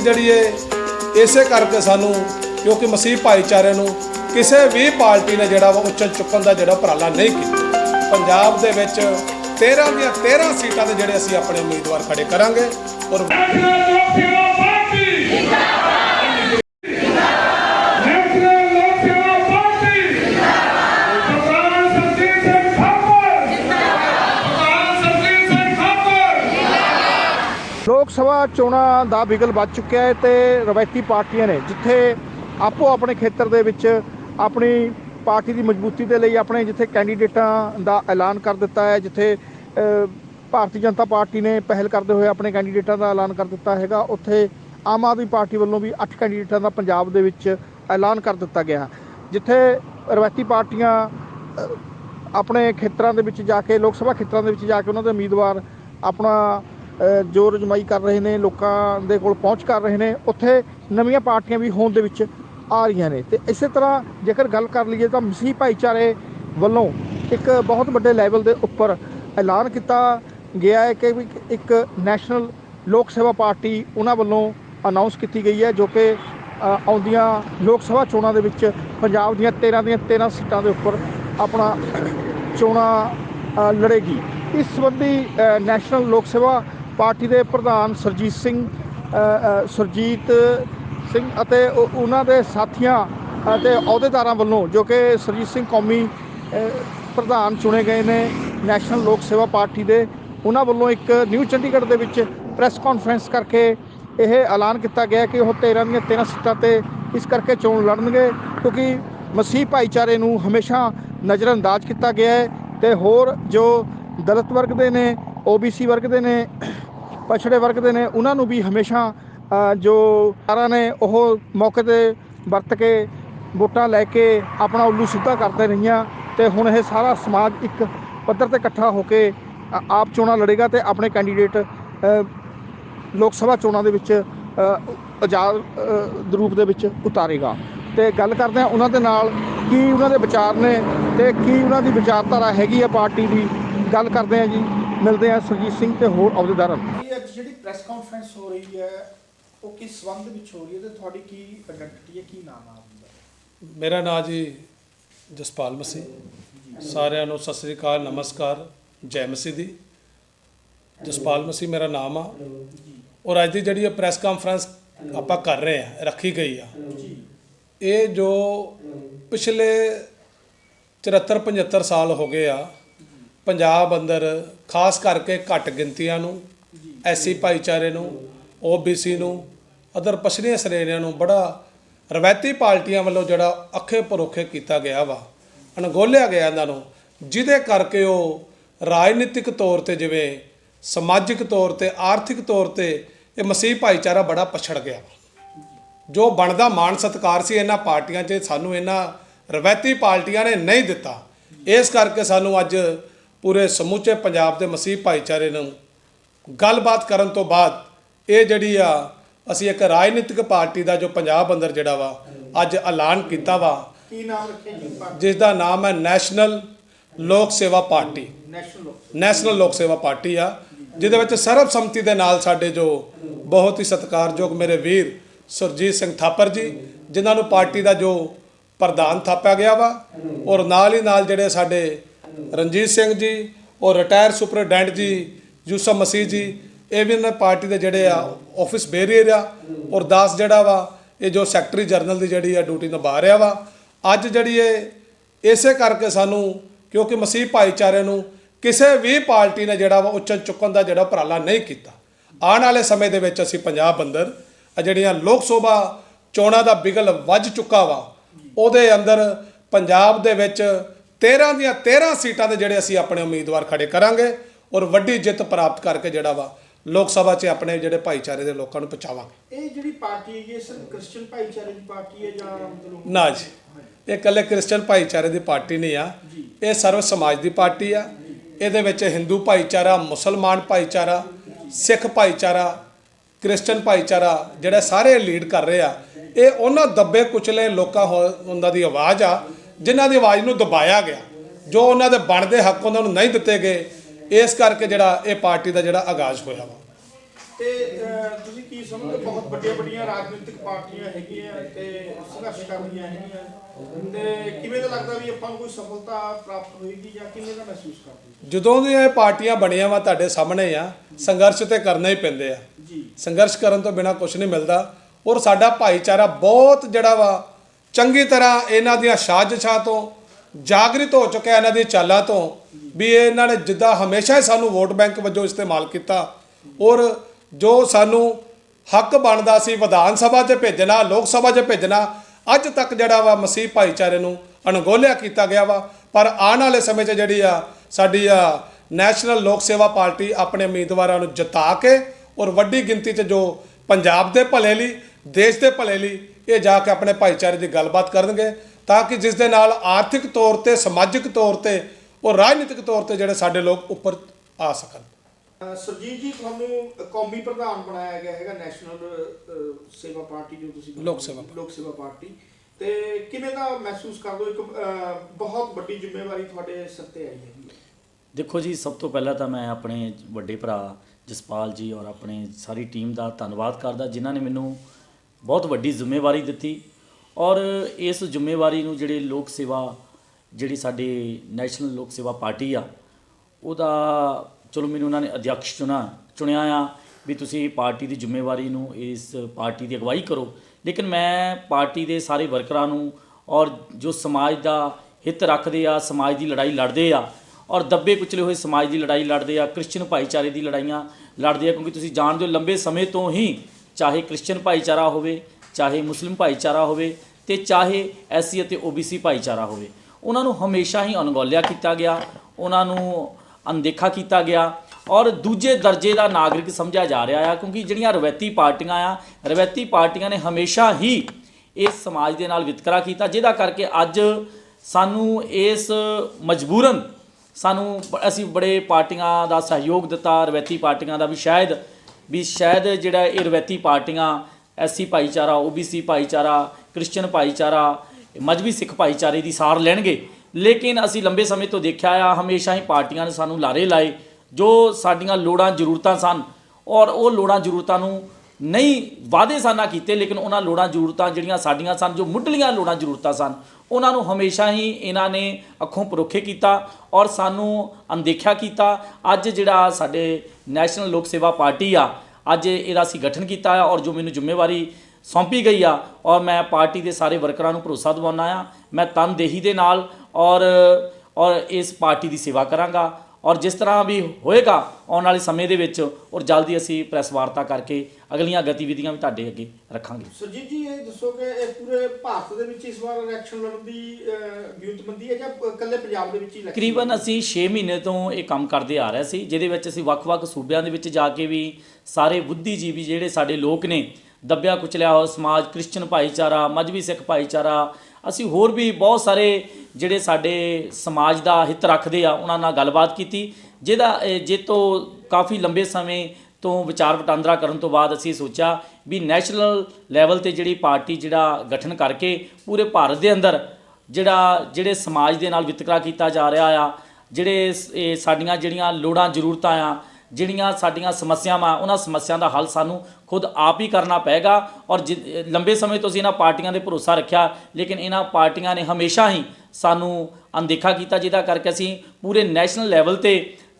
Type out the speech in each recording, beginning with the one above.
ਜਿਹੜੀ ਇਹ ਇਸੇ ਕਰਕੇ ਸਾਨੂੰ, ਕਿਉਂਕਿ ਮਸੀਹ ਭਾਈਚਾਰੇ ਨੂੰ ਕਿਸੇ ਵੀ ਪਾਰਟੀ ਨੇ ਜਿਹੜਾ ਵਾ ਉੱਚਾ ਚੁੱਕਣ ਦਾ ਜਿਹੜਾ ਉਪਰਾਲਾ ਨਹੀਂ ਕੀਤਾ। ਪੰਜਾਬ ਦੇ ਵਿੱਚ 13 ਦੀਆਂ 13 ਸੀਟਾਂ ਤੇ ਜਿਹੜੇ ਅਸੀਂ ਆਪਣੇ ਉਮੀਦਵਾਰ ਖੜੇ ਕਰਾਂਗੇ ਔਰ ਨੈਸ਼ਨਲ ਲੋਕ ਸੇਵਾ ਪਾਰਟੀ ਜਿੰਦਾਬਾਦ ਨੈਸ਼ਨਲ ਲੋਕ ਸੇਵਾ ਪਾਰਟੀ ਜਿੰਦਾਬਾਦ ਸਰਦਾਰ ਸਰਜੀਤ ਸਿੰਘ ਥਾਪਰ ਜਿੰਦਾਬਾਦ ਸਰਦਾਰ ਸਰਜੀਤ ਸਿੰਘ ਥਾਪਰ ਲੋਕ ਸਭਾ ਚੋਣਾਂ ਦਾ ਬਿਗਲ ਵੱਜ ਚੁੱਕਿਆ ਹੈ ਤੇ ਰਵਾਇਤੀ ਪਾਰਟੀਆਂ ਨੇ ਜਿੱਥੇ ਆਪੋ ਆਪਣੇ ਖੇਤਰ ਦੇ ਵਿੱਚ ਆਪਣੀ ਪਾਰਟੀ ਦੀ ਮਜ਼ਬੂਤੀ ਦੇ ਲਈ ਆਪਣੇ ਜਿੱਥੇ ਕੈਂਡੀਡੇਟਾਂ ਦਾ ਐਲਾਨ ਕਰ ਦਿੱਤਾ ਹੈ, ਜਿੱਥੇ ਭਾਰਤੀ ਜਨਤਾ ਪਾਰਟੀ ਨੇ ਪਹਿਲ ਕਰਦੇ ਹੋਏ ਆਪਣੇ ਕੈਂਡੀਡੇਟਾਂ ਦਾ ਐਲਾਨ ਕਰ ਦਿੱਤਾ ਹੈਗਾ, ਉੱਥੇ ਆਮ ਆਦਮੀ ਪਾਰਟੀ ਵੱਲੋਂ ਵੀ 8 ਕੈਂਡੀਡੇਟਾਂ ਦਾ ਪੰਜਾਬ ਦੇ ਵਿੱਚ ਐਲਾਨ ਕਰ ਦਿੱਤਾ ਗਿਆ। ਜਿੱਥੇ ਰਵਾਇਤੀ ਪਾਰਟੀਆਂ ਆਪਣੇ ਖੇਤਰਾਂ ਦੇ ਵਿੱਚ ਜਾ ਕੇ, ਲੋਕ ਸਭਾ ਖੇਤਰਾਂ ਦੇ ਵਿੱਚ ਜਾ ਕੇ ਉਹਨਾਂ ਦੇ ਉਮੀਦਵਾਰ ਆਪਣਾ ਜ਼ੋਰ ਜਮਾਈ ਕਰ ਰਹੇ ਨੇ, ਲੋਕਾਂ ਦੇ ਕੋਲ ਪਹੁੰਚ ਕਰ ਰਹੇ ਨੇ, ਉੱਥੇ ਨਵੀਆਂ ਪਾਰਟੀਆਂ ਵੀ ਹੋਣ ਦੇ ਵਿੱਚ ਆ ਰਹੀਆਂ ਨੇ। ਤੇ ਇਸੇ ਤਰ੍ਹਾਂ ਜੇਕਰ ਗੱਲ ਕਰ ਲਈਏ ਤਾਂ ਮਸੀਹ ਭਾਈਚਾਰੇ ਵੱਲੋਂ ਇੱਕ ਬਹੁਤ ਵੱਡੇ ਲੈਵਲ ਦੇ ਉੱਪਰ ਐਲਾਨ ਕੀਤਾ ਗਿਆ ਹੈ ਕਿ ਇੱਕ ਨੈਸ਼ਨਲ ਲੋਕ ਸੇਵਾ ਪਾਰਟੀ ਉਹਨਾਂ ਵੱਲੋਂ ਅਨਾਉਂਸ ਕੀਤੀ ਗਈ ਹੈ, ਜੋ ਕਿ ਆਉਂਦੀਆਂ ਲੋਕ ਸਭਾ ਚੋਣਾਂ ਦੇ ਵਿੱਚ ਪੰਜਾਬ ਦੀਆਂ 13 ਦੀਆਂ 13 ਸੀਟਾਂ ਦੇ ਉੱਪਰ ਆਪਣਾ ਚੋਣਾਂ ਲੜੇਗੀ। ਇਸ ਸੰਬੰਧੀ ਨੈਸ਼ਨਲ ਲੋਕ ਸੇਵਾ ਪਾਰਟੀ ਦੇ ਪ੍ਰਧਾਨ ਸਰਜੀਤ ਸਿੰਘ ਅ, ਸੁਰਜੀਤ ਸਿੰਘ ਅਤੇ ਉਹਨਾਂ ਦੇ ਸਾਥੀਆਂ ਅਤੇ ਅਹੁਦੇਦਾਰਾਂ ਵੱਲੋਂ ਜੋ ਕਿ ਸਰਜੀਤ ਸਿੰਘ ਕੌਮੀ ਪ੍ਰਧਾਨ ਚੁਣੇ ਗਏ ਨੇ ਨੈਸ਼ਨਲ ਲੋਕ ਸੇਵਾ ਪਾਰਟੀ ਦੇ ਉਹਨਾਂ ਵੱਲੋਂ ਇੱਕ ਨਿਊ ਚੰਡੀਗੜ੍ਹ ਦੇ ਵਿੱਚ ਪ੍ਰੈਸ ਕਾਨਫਰੰਸ ਕਰਕੇ ਇਹ ਐਲਾਨ ਕੀਤਾ ਗਿਆ ਕਿ ਉਹ 13 ਦੀਆਂ 13 ਸੀਟਾਂ ਤੇ ਇਸ ਕਰਕੇ ਚੋਣ ਲੜਨਗੇ ਕਿਉਂਕਿ ਮਸੀਹ ਭਾਈਚਾਰੇ ਨੂੰ ਹਮੇਸ਼ਾ ਨਜ਼ਰਅੰਦਾਜ਼ ਕੀਤਾ ਗਿਆ ਹੈ ਤੇ ਹੋਰ ਜੋ ਦਲਿਤ ਵਰਗ ਦੇ ਨੇ ਓਬੀਸੀ ਵਰਗ ਦੇ ਨੇ ਪਛੜੇ ਵਰਗ ਦੇ ਨੇ, ਉਹਨਾਂ ਨੂੰ ਵੀ ਹਮੇਸ਼ਾ ਜੋ ਸਰਕਾਰਾਂ ਨੇ ਉਹ ਮੌਕੇ ਤੇ ਵਰਤ ਕੇ ਵੋਟਾਂ ਲੈ ਕੇ ਆਪਣਾ ਉੱਲੂ ਸਿੱਧਾ ਕਰਦੇ ਰਹੀਆਂ ਤੇ ਹੁਣ ਇਹ ਸਾਰਾ ਸਮਾਜ ਇੱਕ ਪੱਧਰ ਤੇ ਇਕੱਠਾ ਹੋ ਕੇ ਆਪ ਚੋਣਾਂ ਲੜੇਗਾ ਤੇ ਆਪਣੇ ਕੈਂਡੀਡੇਟ ਲੋਕ ਸਭਾ ਚੋਣਾਂ ਦੇ ਵਿੱਚ ਆਜ਼ਾਦ ਰੂਪ ਦੇ ਵਿੱਚ ਉਤਾਰੇਗਾ। ਤੇ ਗੱਲ ਕਰਦੇ ਆ ਉਹਨਾਂ ਦੇ ਨਾਲ, ਕੀ ਉਹਨਾਂ ਦੇ ਵਿਚਾਰ ਨੇ ਤੇ ਕੀ ਉਹਨਾਂ ਦੀ ਵਿਚਾਰਧਾਰਾ ਹੈਗੀ ਆ ਪਾਰਟੀ ਦੀ? ਗੱਲ ਕਰਦੇ ਆ ਜੀ, ਮਿਲਦੇ ਆ ਸੁਰਜੀਤ ਸਿੰਘ ਤੇ ਹੋਰ ਅਹੁਦੇਦਾਰਾਂ ਜਿਹੜੀ ਪ੍ਰੈਸ ਕਾਨਫਰੰਸ ਹੋ ਰਹੀ ਹੈ, ਉਹ ਕਿਸ ਸੰਬੰਧ ਵਿੱਚ ਹੋ ਰਹੀ ਹੈ ਤੇ ਤੁਹਾਡੀ ਕੀ ਆਇਡੈਂਟੀਟੀ ਹੈ, ਕੀ ਨਾਮ ਆ ਆਪਦਾ ਮੇਰਾ ਨਾਮ ਜੀ ਜਸਪਾਲ ਮਸੀਹ। ਸਾਰਿਆਂ ਨੂੰ ਸਤਿ ਸ੍ਰੀ ਅਕਾਲ, ਨਮਸਕਾਰ। ਜੈ ਮਸੀਹ ਦੀ। ਜਸਪਾਲ ਮਸੀਹ ਮੇਰਾ ਨਾਮ ਆ। ਔਰ ਅੱਜ ਦੀ ਜਿਹੜੀ ਇਹ ਪ੍ਰੈਸ ਕਾਨਫਰੰਸ ਆਪਾਂ ਕਰ ਰਹੇ ਆ ਰੱਖੀ ਗਈ ਆ। ਇਹ ਜੋ ਪਿਛਲੇ 74 75 ਸਾਲ ਹੋ ਗਏ ਆ, ਪੰਜਾਬ ਅੰਦਰ ਖਾਸ ਕਰਕੇ ਘੱਟ ਗਿਣਤੀਆਂ ਨੂੰ ਐਸੀ ਭਾਈਚਾਰੇ ਨੂੰ ਓਬੀਸੀ ਨੂੰ, ਅਦਰ ਪਛੜੀਆਂ ਸ਼੍ਰੇਣੀਆਂ ਨੂੰ ਬੜਾ ਰਵਾਇਤੀ ਪਾਰਟੀਆਂ ਵੱਲੋਂ ਜਿਹੜਾ ਅੱਖੇ ਪਰੋਖੇ ਕੀਤਾ ਗਿਆ ਵਾ, ਅਣਗੋਲਿਆ ਗਿਆ ਇਹਨਾਂ ਨੂੰ, ਜਿਹਦੇ ਕਰਕੇ ਉਹ ਰਾਜਨੀਤਿਕ ਤੌਰ ਤੇ ਜਿਵੇਂ ਸਮਾਜਿਕ ਤੌਰ ਤੇ, ਆਰਥਿਕ ਤੌਰ ਤੇ ਇਹ ਮਸੀਹ ਭਾਈਚਾਰਾ ਬੜਾ ਪਛੜ ਗਿਆ ਜੋ ਬਣਦਾ ਮਾਣ ਸਤਕਾਰ ਸੀ ਇਹਨਾਂ ਪਾਰਟੀਆਂ 'ਚ, ਸਾਨੂੰ ਇਹਨਾਂ ਰਵਾਇਤੀ ਪਾਰਟੀਆਂ ਨੇ ਨਹੀਂ ਦਿੱਤਾ। ਇਸ ਕਰਕੇ ਸਾਨੂੰ ਅੱਜ ਪੂਰੇ ਸਮੁੱਚੇ ਪੰਜਾਬ ਦੇ ਮਸੀਹ ਭਾਈਚਾਰੇ ਨੂੰ ਗੱਲਬਾਤ ਕਰਨ ਤੋਂ ਬਾਅਦ ਇਹ ਜਿਹੜੀ ਆ ਅਸੀਂ ਇੱਕ ਰਾਜਨੀਤਿਕ ਪਾਰਟੀ ਦਾ ਜੋ ਪੰਜਾਬ ਅੰਦਰ ਜਿਹੜਾ ਵਾ ਅੱਜ ਐਲਾਨ ਕੀਤਾ ਵਾ ਕੀ ਨਾਮ ਰੱਖਿਆ ਜੀ? ਜਿਸ ਦਾ ਨਾਮ ਹੈ ਨੈਸ਼ਨਲ ਲੋਕ ਸੇਵਾ ਪਾਰਟੀ। ਨੈਸ਼ਨਲ ਲੋਕ ਨੈਸ਼ਨਲ ਲੋਕ ਸੇਵਾ ਪਾਰਟੀ ਆ ਜਿਹਦੇ ਵਿੱਚ ਸਰਬਸੰਮਤੀ ਦੇ ਨਾਲ ਸਾਡੇ ਜੋ ਬਹੁਤ ਹੀ ਸਤਿਕਾਰਯੋਗ ਮੇਰੇ ਵੀਰ ਸੁਰਜੀਤ ਸਿੰਘ ਥਾਪਰ ਜੀ ਜਿਨ੍ਹਾਂ ਨੂੰ ਪਾਰਟੀ ਦਾ ਜੋ ਪ੍ਰਧਾਨ ਥਾਪਿਆ ਗਿਆ ਵਾ ਔਰ ਨਾਲ ਹੀ ਨਾਲ ਜਿਹੜੇ ਸਾਡੇ ਰਣਜੀਤ ਸਿੰਘ ਜੀ ਔਰ ਰਿਟਾਇਰ ਸੁਪਰਡੈਂਟ ਜੀ ਯੂਸਫ ਮਸੀਹ ਜੀ, ਇਹ ਵੀ ਇਹਨਾਂ ਪਾਰਟੀ ਦੇ ਜਿਹੜੇ ਆ ਆਫਿਸ ਬੇਰੀਅਰ ਆ ਔਰ ਦਾਸ ਜਿਹੜਾ ਵਾ, ਇਹ ਜੋ ਸੈਕਟਰੀ ਜਰਨਲ ਦੀ ਜਿਹੜੀ ਆ ਡਿਊਟੀ ਨਿਭਾ ਰਿਹਾ ਵਾ। ਅੱਜ ਜਿਹੜੀ ਇਹ, ਇਸੇ ਕਰਕੇ ਸਾਨੂੰ, ਕਿਉਂਕਿ ਮਸੀਹ ਭਾਈਚਾਰੇ ਨੂੰ ਕਿਸੇ ਵੀ ਪਾਰਟੀ ਨੇ ਜਿਹੜਾ ਵਾ ਉੱਚਾ ਚੁੱਕਣ ਦਾ ਜਿਹੜਾ ਉਪਰਾਲਾ ਨਹੀਂ ਕੀਤਾ। ਆਉਣ ਵਾਲੇ ਸਮੇਂ ਦੇ ਵਿੱਚ ਅਸੀਂ ਪੰਜਾਬ ਅੰਦਰ ਜਿਹੜੀਆਂ ਲੋਕ ਸਭਾ ਚੋਣਾਂ ਦਾ ਬਿਗਲ ਵੱਜ ਚੁੱਕਾ ਵਾ, ਉਹਦੇ ਅੰਦਰ ਪੰਜਾਬ ਦੇ ਵਿੱਚ 13 ਦੀਆਂ 13 ਸੀਟਾਂ ਤੇ ਜਿਹੜੇ ਅਸੀਂ ਆਪਣੇ ਉਮੀਦਵਾਰ ਖੜੇ ਕਰਾਂਗੇ। ਔਰ ਵੱਡੀ ਜਿੱਤ ਪ੍ਰਾਪਤ ਕਰਕੇ ਜਿਹੜਾ ਵਾ ਲੋਕ ਸਭਾ 'ਚ ਆਪਣੇ ਜਿਹੜੇ ਭਾਈਚਾਰੇ ਦੇ ਲੋਕਾਂ ਨੂੰ ਪਹੁੰਚਾਵਾਂਗੇ। ਇਹ ਜਿਹੜੀ ਪਾਰਟੀ ਹੈ ਇਹ ਸਿਰਫ ਕ੍ਰਿਸਚੀਅਨ ਭਾਈਚਾਰੇ ਦੀ ਪਾਰਟੀ ਹੈ ਜਾਂ ਮਤਲਬ ਨਾ ਜੀ ਇਹ ਇਕੱਲੇ ਕ੍ਰਿਸਚਨ ਭਾਈਚਾਰੇ ਦੀ ਪਾਰਟੀ ਨਹੀਂ ਆ। ਇਹ ਸਰਵ ਸਮਾਜ ਦੀ ਪਾਰਟੀ ਆ। ਇਹਦੇ ਵਿੱਚ ਹਿੰਦੂ ਭਾਈਚਾਰਾ ਮੁਸਲਮਾਨ ਭਾਈਚਾਰਾ ਸਿੱਖ ਭਾਈਚਾਰਾ ਕ੍ਰਿਸਚਨ ਭਾਈਚਾਰਾ ਜਿਹੜੇ ਸਾਰੇ ਲੀਡ ਕਰ ਰਹੇ ਆ ਇਹ ਉਹਨਾਂ ਦੱਬੇ ਕੁਚਲੇ ਲੋਕਾਂ ਹੋ- ਉਹਨਾਂ ਦੀ ਆਵਾਜ਼ ਆ ਜਿਨ੍ਹਾਂ ਦੀ ਆਵਾਜ਼ ਨੂੰ ਦਬਾਇਆ ਗਿਆ। ਜੋ ਉਹਨਾਂ ਦੇ ਬਣਦੇ ਹੱਕ ਉਹਨਾਂ ਨੂੰ ਨਹੀਂ ਦਿੱਤੇ ਗਏ ਇਸ ਕਰਕੇ ਜਿਹੜਾ ਇਹ ਪਾਰਟੀ ਦਾ ਜਿਹੜਾ ਆਗਾਜ਼ ਹੋਇਆ ਵਾ। ਤੇ ਤੁਸੀਂ ਕੀ ਸਮਝਦੇ ਹੋ? ਬਹੁਤ ਵੱਡੀਆਂ ਵੱਡੀਆਂ ਰਾਜਨੀਤਿਕ ਪਾਰਟੀਆਂ ਹੈਗੀਆਂ ਤੇ ਸੰਘਰਸ਼ ਕਰ ਰਹੀਆਂ ਹੈਗੀਆਂ। ਤੇ ਕਿਵੇਂ ਦਾ ਲੱਗਦਾ ਵੀ ਆਪਾਂ ਨੂੰ ਕੋਈ ਸਫਲਤਾ ਪ੍ਰਾਪਤ ਹੋਏਗੀ ਜਾਂ ਕਿਵੇਂ ਦਾ ਮਹਿਸੂਸ ਕਰਦੇ ਹੋ? ਜਦੋਂ ਦੀਆਂ ਇਹ ਪਾਰਟੀਆਂ ਬਣੀਆਂ ਵਾ ਤੁਹਾਡੇ ਸਾਹਮਣੇ ਆ ਸੰਘਰਸ਼ ਤੇ ਕਰਨਾ ਹੀ ਪੈਂਦੇ ਆ। ਜੀ। ਸੰਘਰਸ਼ ਕਰਨ ਤੋਂ ਬਿਨਾ ਕੁਝ ਨਹੀਂ ਮਿਲਦਾ। ਔਰ ਸਾਡਾ ਭਾਈਚਾਰਾ ਬਹੁਤ ਜਿਹੜਾ ਵਾ ਚੰਗੀ ਤਰ੍ਹਾਂ ਇਹਨਾਂ ਦੀਆਂ ਸਾਜ਼ਿਸ਼ਾਂ ਤੋਂ ਜਾਗਰਿਤ ਹੋ ਚੁੱਕਿਆ ਇਹਨਾਂ ਦੀ ਚਾਲਾਂ ਤੋਂ ਵੀ ਇਹਨਾਂ ਨੇ ਜਿੱਦਾਂ ਹਮੇਸ਼ਾ ਹੀ ਸਾਨੂੰ ਵੋਟ ਬੈਂਕ ਵਜੋਂ ਇਸਤੇਮਾਲ ਕੀਤਾ ਔਰ ਜੋ ਸਾਨੂੰ ਹੱਕ ਬਣਦਾ ਸੀ ਵਿਧਾਨ ਸਭਾ 'ਚ ਭੇਜਣਾ, ਲੋਕ ਸਭਾ 'ਚ ਭੇਜਣਾ, ਅੱਜ ਤੱਕ ਜਿਹੜਾ ਵਾ ਮਸੀਹ ਭਾਈਚਾਰੇ ਨੂੰ ਅਣਗੋਲਿਆ ਕੀਤਾ ਗਿਆ ਵਾ। ਪਰ ਆਉਣ ਵਾਲੇ ਸਮੇਂ 'ਚ ਜਿਹੜੀ ਆ ਸਾਡੀ ਆ ਨੈਸ਼ਨਲ ਲੋਕ ਸੇਵਾ ਪਾਰਟੀ ਆਪਣੇ ਉਮੀਦਵਾਰਾਂ ਨੂੰ ਜਿਤਾ ਕੇ ਔਰ ਵੱਡੀ ਗਿਣਤੀ 'ਚ ਜੋ ਪੰਜਾਬ ਦੇ ਭਲੇ ਲਈ, ਦੇਸ਼ ਦੇ ਭਲੇ ਲਈ ਇਹ ਜਾ ਕੇ ਆਪਣੇ ਭਾਈਚਾਰੇ ਦੀ ਗੱਲਬਾਤ ਕਰਨਗੇ। ਤਾਂ ਕਿ ਜਿਸ ਦੇ ਨਾਲ ਆਰਥਿਕ ਤੌਰ ਤੇ ਸਮਾਜਿਕ ਤੌਰ ਤੇ ਔਰ ਰਾਜਨੀਤਿਕ ਤੌਰ ਤੇ ਜਿਹੜੇ ਸਾਡੇ ਲੋਕ ਉੱਪਰ ਆ ਸਕਣ। ਸਰਜੀਤ ਜੀ ਤੁਹਾਨੂੰ ਕੌਮੀ ਪ੍ਰਧਾਨ ਬਣਾਇਆ ਗਿਆ ਹੈਗਾ ਨੈਸ਼ਨਲ ਸੇਵਾ ਪਾਰਟੀ ਜੋ ਤੁਸੀਂ ਲੋਕ ਸੇਵਾ ਲੋਕ ਸੇਵਾ ਪਾਰਟੀ। ਤੇ ਕਿਵੇਂ ਦਾ ਮਹਿਸੂਸ ਕਰਦੇ ਹੋ? ਇੱਕ ਬਹੁਤ ਵੱਡੀ ਜ਼ਿੰਮੇਵਾਰੀ ਤੁਹਾਡੇ ਸਿਰ ਤੇ ਆਈ ਹੈਗੀ। ਹੈ ਦੇਖੋ ਜੀ ਸਭ ਤੋਂ ਪਹਿਲਾਂ ਤਾਂ ਮੈਂ ਆਪਣੇ ਵੱਡੇ ਭਰਾ ਜਸਪਾਲ ਜੀ ਔਰ ਆਪਣੇ ਸਾਰੀ ਟੀਮ ਦਾ ਧੰਨਵਾਦ ਕਰਦਾ ਜਿਨ੍ਹਾਂ ਨੇ ਮੈਨੂੰ ਬਹੁਤ ਵੱਡੀ ਜ਼ਿੰਮੇਵਾਰੀ ਦਿੱਤੀ। ਔਰ ਇਸ ਜ਼ਿੰਮੇਵਾਰੀ ਨੂੰ ਜਿਹੜੇ ਲੋਕ ਸੇਵਾ, ਜਿਹੜੀ ਸਾਡੇ ਨੈਸ਼ਨਲ ਲੋਕ ਸੇਵਾ ਪਾਰਟੀ ਆ, ਉਹਦਾ ਚਲੋ ਮੈਨੂੰ ਉਹਨਾਂ ਨੇ ਅਧਿਅਕਸ਼ ਚੁਣਾ, ਚੁਣਿਆ ਆ ਵੀ ਤੁਸੀਂ ਪਾਰਟੀ ਦੀ ਜ਼ਿੰਮੇਵਾਰੀ ਨੂੰ ਇਸ ਪਾਰਟੀ ਦੀ ਅਗਵਾਈ ਕਰੋ। ਲੇਕਿਨ ਮੈਂ ਪਾਰਟੀ ਦੇ ਸਾਰੇ ਵਰਕਰਾਂ ਨੂੰ ਔਰ ਜੋ ਸਮਾਜ ਦਾ ਹਿੱਤ ਰੱਖਦੇ ਆ, ਸਮਾਜ ਦੀ ਲੜਾਈ ਲੜਦੇ ਆ, ਔਰ ਦੱਬੇ ਕੁਚਲੇ ਹੋਏ ਸਮਾਜ ਦੀ ਲੜਾਈ ਲੜਦੇ ਆ ਕ੍ਰਿਸਚੀਅਨ ਭਾਈਚਾਰੇ ਦੀ ਲੜਾਈਆਂ ਲੜਦੇ ਆ, ਕਿਉਂਕਿ ਤੁਸੀਂ ਜਾਣਦੇ ਹੋ ਲੰਬੇ ਸਮੇਂ ਤੋਂ ਹੀ ਚਾਹੇ ਕ੍ਰਿਸਚੀਅਨ ਭਾਈਚਾਰਾ ਹੋਵੇ ਚਾਹੇ ਮੁਸਲਿਮ ਭਾਈਚਾਰਾ ਹੋਵੇ ਤੇ ਚਾਹੇ ਐਸਸੀ ਅਤੇ ਓਬੀਸੀ ਭਾਈਚਾਰਾ ਹੋਵੇ। ਉਹਨਾਂ ਨੂੰ ਹਮੇਸ਼ਾ ਹੀ ਅਣਗੌਲਿਆ ਕੀਤਾ ਗਿਆ, ਉਹਨਾਂ ਨੂੰ ਅਣਦੇਖਾ ਕੀਤਾ ਗਿਆ ਔਰ ਦੂਜੇ ਦਰਜੇ ਦਾ ਨਾਗਰਿਕ ਸਮਝਿਆ ਜਾ ਰਿਹਾ ਆ ਕਿਉਂਕਿ ਜਿਹੜੀਆਂ ਰਵੈਤੀ ਪਾਰਟੀਆਂ ਆ ਰਵੈਤੀ ਪਾਰਟੀਆਂ ਨੇ ਹਮੇਸ਼ਾ ਹੀ ਇਸ ਸਮਾਜ ਦੇ ਨਾਲ ਵਿਤਕਰਾ ਕੀਤਾ, ਜਿਹਦਾ ਕਰਕੇ ਅੱਜ ਸਾਨੂੰ ਇਸ ਮਜਬੂਰਨ ਸਾਨੂੰ ਅਸੀਂ ਬੜੇ ਪਾਰਟੀਆਂ ਦਾ ਸਹਿਯੋਗ ਦਿੱਤਾ ਰਵੈਤੀ ਪਾਰਟੀਆਂ ਦਾ ਵੀ ਸ਼ਾਇਦ ਵੀ ਸ਼ਾਇਦ ਜਿਹੜਾ ਇਹ ਰਵੈਤੀ ਪਾਰਟੀਆਂ ਐਸਸੀ ਭਾਈਚਾਰਾ ਓਬੀਸੀ ਭਾਈਚਾਰਾ ਕ੍ਰਿਸਚੀਅਨ ਭਾਈਚਾਰਾ, ਮਜਬੀ ਸਿੱਖ ਭਾਈਚਾਰੇ ਦੀ ਸਾਰ ਲੈਣਗੇ। ਲੇਕਿਨ ਅਸੀਂ ਲੰਬੇ ਸਮੇਂ ਤੋਂ ਦੇਖਿਆ ਆ, ਹਮੇਸ਼ਾ ਹੀ ਪਾਰਟੀਆਂ ਨੇ ਸਾਨੂੰ ਲਾਰੇ ਲਾਏ, ਜੋ ਸਾਡੀਆਂ ਲੋੜਾਂ, ਜ਼ਰੂਰਤਾਂ ਸਨ। ਔਰ ਉਹ ਲੋੜਾਂ, ਜ਼ਰੂਰਤਾਂ ਨੂੰ ਨਹੀਂ ਵਾਅਦੇ ਸਾਨਾ ਕੀਤੇ, ਲੇਕਿਨ ਉਹਨਾਂ ਲੋੜਾਂ, ਜ਼ਰੂਰਤਾਂ ਜਿਹੜੀਆਂ ਸਾਡੀਆਂ ਸਨ, ਜੋ ਮੁੱਢਲੀਆਂ ਲੋੜਾਂ, ਜ਼ਰੂਰਤਾਂ ਸਨ, ਉਹਨਾਂ ਨੂੰ ਹਮੇਸ਼ਾ ਹੀ ਇਹਨਾਂ ਨੇ ਅੱਖੋਂ ਪਰੋਖੇ ਕੀਤਾ ਔਰ ਸਾਨੂੰ ਅਣਦੇਖਿਆ ਕੀਤਾ। ਅੱਜ ਜਿਹੜਾ ਸਾਡੇ ਨੈਸ਼ਨਲ ਲੋਕ ਸੇਵਾ ਪਾਰਟੀ ਆ ਅੱਜ ਇਹਦਾ ਅਸੀਂ ਗਠਨ ਕੀਤਾ ਆ ਔਰ ਜੋ ਮੈਨੂੰ ਜ਼ਿੰਮੇਵਾਰੀ ਸੌਂਪੀ ਗਈ ਆ, ਔਰ ਮੈਂ ਪਾਰਟੀ ਦੇ ਸਾਰੇ ਵਰਕਰਾਂ ਨੂੰ ਭਰੋਸਾ ਦਿਵਾਉਣਾ ਆ, ਮੈਂ ਤਨਦੇਹੀ ਦੇ ਨਾਲ ਔਰ ਔਰ ਇਸ ਪਾਰਟੀ ਦੀ ਸੇਵਾ ਕਰਾਂਗਾ। ਔਰ ਜਿਸ ਤਰ੍ਹਾਂ ਵੀ ਹੋਏਗਾ ਆਉਣ ਵਾਲੇ ਸਮੇਂ ਦੇ ਵਿੱਚ ਔਰ ਜਲਦੀ ਅਸੀਂ ਪ੍ਰੈਸ ਵਾਰਤਾ ਕਰਕੇ ਅਗਲੀਆਂ ਗਤੀਵਿਧੀਆਂ ਵੀ ਤੁਹਾਡੇ ਅੱਗੇ ਰੱਖਾਂਗੇ। ਸਰਜੀਤ ਜੀ ਇਹ ਦੱਸੋ ਕਿ ਇਹ ਪੂਰੇ ਭਾਰਤ ਦੇ ਵਿੱਚ ਇਸ ਵਾਰ ਇਲੈਕਸ਼ਨ ਲੜਨ ਦੀ ਵਿਉਂਤਬੰਦੀ ਹੈ ਜਾਂ ਇਕੱਲੇ ਪੰਜਾਬ ਦੇ ਵਿੱਚ ਹੀ ਤਕਰੀਬਨ ਅਸੀਂ 6 ਮਹੀਨੇ ਤੋਂ ਇਹ ਕੰਮ ਕਰਦੇ ਆ ਰਹੇ ਸੀ ਜਿਹਦੇ ਵਿੱਚ ਅਸੀਂ ਵੱਖ-ਵੱਖ ਸੂਬਿਆਂ ਦੇ ਵਿੱਚ ਜਾ ਕੇ ਵੀ ਸਾਰੇ ਬੁੱਧੀਜੀਵੀ ਜਿਹੜੇ ਸਾਡੇ ਲੋਕ ਨੇ ਦੱਬਿਆ ਕੁਚਲਿਆ ਹੋਇਆ ਸਮਾਜ ਕ੍ਰਿਸਚੀਅਨ ਭਾਈਚਾਰਾ ਮਜਬੀ ਸਿੱਖ ਭਾਈਚਾਰਾ ਅਸੀਂ ਹੋਰ ਵੀ ਬਹੁਤ ਸਾਰੇ ਜਿਹੜੇ ਸਾਡੇ ਸਮਾਜ ਦਾ ਹਿੱਤ ਰੱਖਦੇ ਆ, ਉਹਨਾਂ ਨਾਲ ਗੱਲਬਾਤ ਕੀਤੀ। ਜਿਹਦਾ ਜੇ ਤੋਂ ਕਾਫੀ ਲੰਬੇ ਸਮੇਂ ਤੋਂ ਵਿਚਾਰ ਵਟਾਂਦਰਾ ਕਰਨ ਤੋਂ ਬਾਅਦ ਅਸੀਂ ਸੋਚਿਆ ਵੀ ਨੈਸ਼ਨਲ ਲੈਵਲ ਤੇ ਜਿਹੜੀ ਪਾਰਟੀ ਜਿਹੜਾ ਗਠਨ ਕਰਕੇ ਪੂਰੇ ਭਾਰਤ ਦੇ ਅੰਦਰ ਜਿਹੜਾ, ਜਿਹੜੇ ਸਮਾਜ ਦੇ ਨਾਲ ਵਿਤਕਰਾ ਕੀਤਾ ਜਾ ਰਿਹਾ ਆ, ਜਿਹੜੇ ਸਾਡੀਆਂ ਜਿਹੜੀਆਂ ਲੋੜਾਂ, ਜ਼ਰੂਰਤਾਂ ਆ, ਜਿਹੜੀਆਂ ਸਾਡੀਆਂ ਸਮੱਸਿਆਵਾਂ, ਉਹਨਾਂ ਸਮੱਸਿਆ ਦਾ ਹੱਲ ਸਾਨੂੰ ਖੁਦ ਆਪ ਹੀ ਕਰਨਾ ਪਏਗਾ। ਔਰ ਜਿ- ਲੰਬੇ ਸਮੇਂ ਤੋਂ ਅਸੀਂ ਇਹਨਾਂ ਪਾਰਟੀਆਂ ਦੇ ਭਰੋਸਾ ਰੱਖਿਆ, ਲੇਕਿਨ ਇਹਨਾਂ ਪਾਰਟੀਆਂ ਨੇ ਹਮੇਸ਼ਾ ਹੀ ਸਾਨੂੰ ਅਣਦੇਖਾ ਕੀਤਾ ਜਿਹਦਾ ਕਰਕੇ ਅਸੀਂ ਪੂਰੇ ਨੈਸ਼ਨਲ ਲੈਵਲ ਤੇ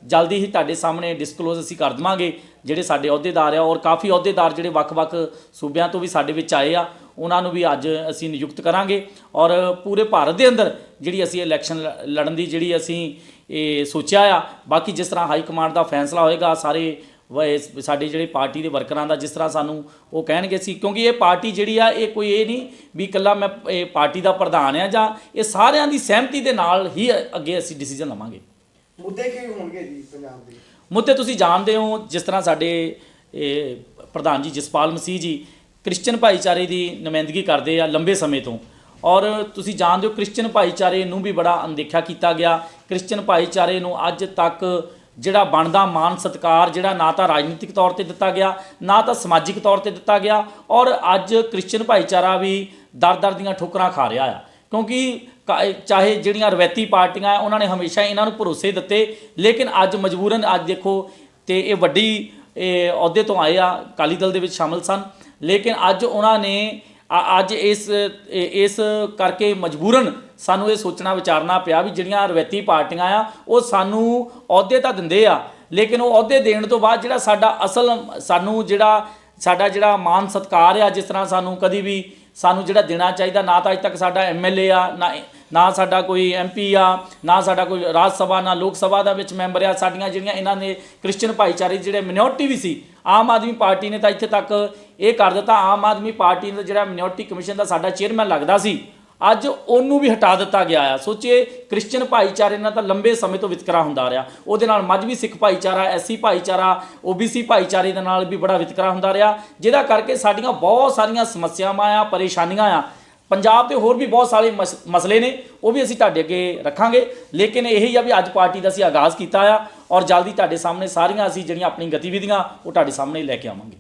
ਜਲਦੀ ਹੀ ਤੁਹਾਡੇ ਸਾਹਮਣੇ ਡਿਸਕਲੋਜ਼ ਅਸੀਂ ਕਰ ਦਵਾਂਗੇ, ਜਿਹੜੇ ਸਾਡੇ ਅਹੁਦੇਦਾਰ ਆ ਔਰ ਕਾਫੀ ਅਹੁਦੇਦਾਰ ਜਿਹੜੇ ਵੱਖ-ਵੱਖ ਸੂਬਿਆਂ ਤੋਂ ਵੀ ਸਾਡੇ ਵਿੱਚ ਆਏ ਆ, ਉਹਨਾਂ ਨੂੰ ਵੀ ਅੱਜ ਅਸੀਂ ਨਿਯੁਕਤ ਕਰਾਂਗੇ ਔਰ ਪੂਰੇ ਭਾਰਤ ਦੇ ਅੰਦਰ ਜਿਹੜੀ ਅਸੀਂ ਇਲੈਕਸ਼ਨ ਲ- ਲੜਨ ਦੀ ਜਿਹੜੀ ਅਸੀਂ ਇਹ ਸੋਚਿਆ ਆ, ਬਾਕੀ ਜਿਸ ਤਰ੍ਹਾਂ ਹਾਈ ਕਮਾਂਡ ਦਾ ਫੈਸਲਾ ਹੋਏਗਾ, ਸਾਰੇ ਵ- ਸਾਡੇ ਜਿਹੜੇ ਪਾਰਟੀ ਦੇ ਵਰਕਰਾਂ ਦਾ ਜਿਸ ਤਰ੍ਹਾਂ ਸਾਨੂੰ ਉਹ ਕਹਿਣਗੇ ਸੀ ਕਿਉਂਕਿ ਇਹ ਪਾਰਟੀ ਜਿਹੜੀ ਆ ਇਹ ਕੋਈ ਇਹ ਨਹੀਂ ਵੀ ਇਕੱਲਾ ਮੈਂ ਇਹ ਪਾਰਟੀ ਦਾ ਪ੍ਰਧਾਨ ਆ ਜਾਂ ਇਹ ਸਾਰਿਆਂ ਦੀ ਸਹਿਮਤੀ ਦੇ ਨਾਲ ਹੀ ਅੱਗੇ ਅਸੀਂ ਡਿਸੀਜਨ ਲਵਾਂਗੇ। ਮੁੱਦੇ ਕੀ ਹੋਣਗੇ ਜੀ ਪੰਜਾਬ ਦੇ? ਮੁੱਦੇ ਤੁਸੀਂ ਜਾਣਦੇ ਹੋ ਜਿਸ ਤਰ੍ਹਾਂ ਸਾਡੇ ਇਹ ਪ੍ਰਧਾਨ ਜੀ ਜਸਪਾਲ ਮਸੀਹ ਜੀ ਕ੍ਰਿਸਚੀਅਨ ਭਾਈਚਾਰੇ ਦੀ ਨੁਮਾਇੰਦਗੀ ਕਰਦੇ ਆ ਲੰਬੇ ਸਮੇਂ ਤੋਂ। ਔਰ ਤੁਸੀਂ ਜਾਣਦੇ ਹੋ ਕ੍ਰਿਸਚੀਅਨ ਭਾਈਚਾਰੇ ਨੂੰ ਵੀ ਬੜਾ ਅਣਦੇਖਿਆ ਕੀਤਾ ਗਿਆ। ਕ੍ਰਿਸਚੀਅਨ ਭਾਈਚਾਰੇ ਨੂੰ ਅੱਜ ਤੱਕ ਜਿਹੜਾ ਬਣਦਾ ਮਾਨ ਸਤਕਾਰ, ਜਿਹੜਾ ਨਾ ਤਾਂ ਰਾਜਨੀਤਿਕ ਤੌਰ ਤੇ ਦਿੱਤਾ ਗਿਆ, ਨਾ ਤਾਂ ਸਮਾਜਿਕ ਤੌਰ ਤੇ ਦਿੱਤਾ ਗਿਆ ਔਰ ਅੱਜ ਕ੍ਰਿਸਚੀਅਨ ਭਾਈਚਾਰਾ ਵੀ ਦਰ-ਦਰ ਦੀਆਂ ਠੋਕਰਾਂ ਖਾ ਰਿਹਾ ਆ। ਕਿਉਂਕਿ ਕਾ- ਚਾਹੇ ਜਿਹੜੀਆਂ ਰਵੈਤੀ ਪਾਰਟੀਆਂ ਉਹਨਾਂ ਨੇ ਹਮੇਸ਼ਾ ਇਹਨਾਂ ਨੂੰ ਭਰੋਸੇ ਦਿੱਤੇ, ਲੇਕਿਨ ਅੱਜ ਮਜਬੂਰਨ, ਅੱਜ ਦੇਖੋ ਤੇ ਇਹ ਵੱਡੀ ਅਹੁਦੇ ਤੋਂ ਆਏ ਆ, ਅਕਾਲੀ ਦਲ ਦੇ ਵਿੱਚ ਸ਼ਾਮਲ ਸਨ। ਲੇਕਿਨ ਅੱਜ ਉਹਨਾਂ ਨੇ ਅੱਜ ਇਸ ਇਸ ਕਰਕੇ ਮਜਬੂਰਨ ਸਾਨੂੰ ਇਹ ਸੋਚਣਾ, ਵਿਚਾਰਨਾ ਪਿਆ ਵੀ ਜਿਹੜੀਆਂ ਰਵੈਤੀ ਪਾਰਟੀਆਂ ਆ, ਉਹ ਸਾਨੂੰ ਅਹੁਦੇ ਤਾਂ ਦਿੰਦੇ ਆ, ਲੇਕਿਨ ਉਹ ਅਹੁਦੇ ਦੇਣ ਤੋਂ ਬਾਅਦ ਜਿਹੜਾ ਸਾਡਾ ਅਸਲ, ਸਾਨੂੰ ਜਿਹੜਾ, ਸਾਡਾ ਜਿਹੜਾ ਮਾਨ ਸਤਕਾਰ ਆ, ਜਿਸ ਤਰ੍ਹਾਂ ਸਾਨੂੰ ਕਦੀ ਵੀ ਸਾਨੂੰ ਜਿਹੜਾ ਦੇਣਾ ਚਾਹੀਦਾ, ਨਾ ਤਾਂ ਅਜ ਤੱਕ ਸਾਡਾ ਐਮਐਲਏ ਆ, ਨਾ ਨਾ ਸਾਡਾ ਕੋਈ ਐਮਪੀ ਆ, ਨਾ ਸਾਡਾ ਕੋਈ ਰਾਜ ਸਭਾ, ਨਾ ਲੋਕ ਸਭਾ ਦਾ ਵਿੱਚ ਮੈਂਬਰ ਆ, ਸਾਡੀਆਂ ਜਿਹੜੀਆਂ ਇਹਨਾਂ ਨੇ ਕ੍ਰਿਸਚੀਅਨ ਭਾਈਚਾਰੇ ਜਿਹੜੇ ਮਿਨੋਰਟੀ ਵੀ ਸੀ ਆਮ ਆਦਮੀ ਪਾਰਟੀ ਨੇ ਤਾਂ ਇੱਥੇ ਤੱਕ ਇਹ ਕਰ ਦਿੱਤਾ। ਆਮ ਆਦਮੀ ਪਾਰਟੀ ਦਾ ਜਿਹੜਾ ਮਿਨੋਰਟੀ ਕਮਿਸ਼ਨ ਦਾ ਸਾਡਾ ਚੇਅਰਮੈਨ ਲੱਗਦਾ ਸੀ, ਅੱਜ ਉਹਨੂੰ ਵੀ ਹਟਾ ਦਿੱਤਾ ਗਿਆ ਆ। ਸੋਚੇ ਕ੍ਰਿਸਚੀਅਨ ਭਾਈਚਾਰੇ ਨਾਲ ਤਾਂ ਲੰਬੇ ਸਮੇਂ ਤੋਂ ਵਿਤਕਰਾ ਹੁੰਦਾ ਰਿਹਾ। ਉਹਦੇ ਨਾਲ ਮਜਬੀ ਸਿੱਖ ਭਾਈਚਾਰਾ ਐਸਸੀ ਭਾਈਚਾਰਾ ਓਬੀਸੀ ਭਾਈਚਾਰੇ ਦੇ ਨਾਲ ਵੀ ਬੜਾ ਵਿਤਕਰਾ ਹੁੰਦਾ ਰਿਹਾ। ਜਿਹਦਾ ਕਰਕੇ ਸਾਡੀਆਂ ਬਹੁਤ ਸਾਰੀਆਂ ਸਮੱਸਿਆਵਾਂ ਆ, ਪਰੇਸ਼ਾਨੀਆਂ ਆ। ਪੰਜਾਬ ਦੇ ਹੋਰ ਵੀ ਬਹੁਤ ਸਾਰੇ ਮਸ- ਮਸਲੇ ਨੇ, ਉਹ ਵੀ ਅਸੀਂ ਤੁਹਾਡੇ ਅੱਗੇ ਰੱਖਾਂਗੇ। ਲੇਕਿਨ ਇਹੀ ਆ ਵੀ ਅੱਜ ਪਾਰਟੀ ਦਾ ਅਸੀਂ ਆਗਾਜ਼ ਕੀਤਾ ਆ ਔਰ ਜਲਦੀ ਤੁਹਾਡੇ ਸਾਹਮਣੇ ਸਾਰੀਆਂ ਅਸੀਂ ਜਿਹੜੀਆਂ ਆਪਣੀ ਗਤੀਵਿਧੀਆਂ, ਉਹ ਤੁਹਾਡੇ ਸਾਹਮਣੇ ਲੈ ਕੇ ਆਵਾਂਗੇ।